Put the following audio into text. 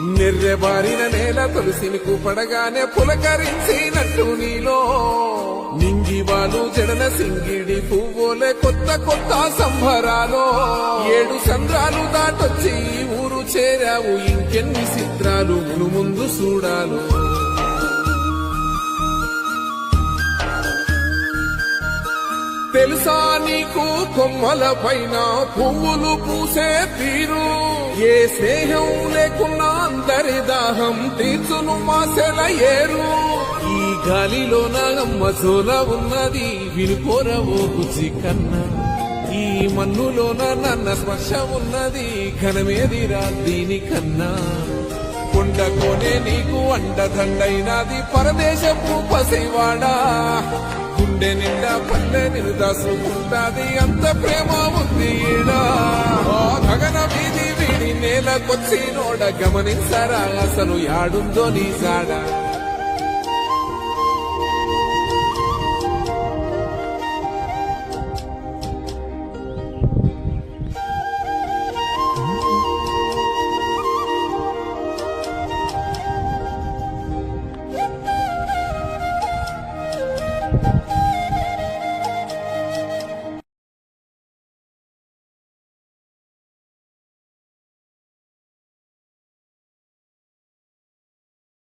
నిర్రెబారిన నేల తులసినికు పడగానే పులకరించినట్టు నీలో. నింగివాలు జడన సింగిడి పువ్వులే కొత్త కొత్త సంభరాలో ఏడు సంద్రాలు దాటొచ్చి ఊరు చేరావు ఇంకెన్ని చిత్రాలు మును ముందు చూడాలు. తెలుసా నీకు కొమ్మల పైన పువ్వులు పూసే తీరు? ఏ స్నేహం లేకున్నా అందరి దాహం తీర్చును మాసెల ఏరు. ఈ గాలిలో నాగమ్మ జోల ఉన్నది వినుకోరవో బుజ్జి కన్నా. ఈ మన్నులోన నన్న స్పర్శ ఉన్నది ఘనమేదిరా దీనికన్నా కొండ కొనే నీకు అండదండైనది పరదేశపు పసివాడా. గుండె నిండా పల్లె నిరుదాసుకుంటాది అంత ప్రేమ ఉంది ఈడా. కొచ్చి నోడ గమనించరా? అసలు యాడుందో నీ జాడ?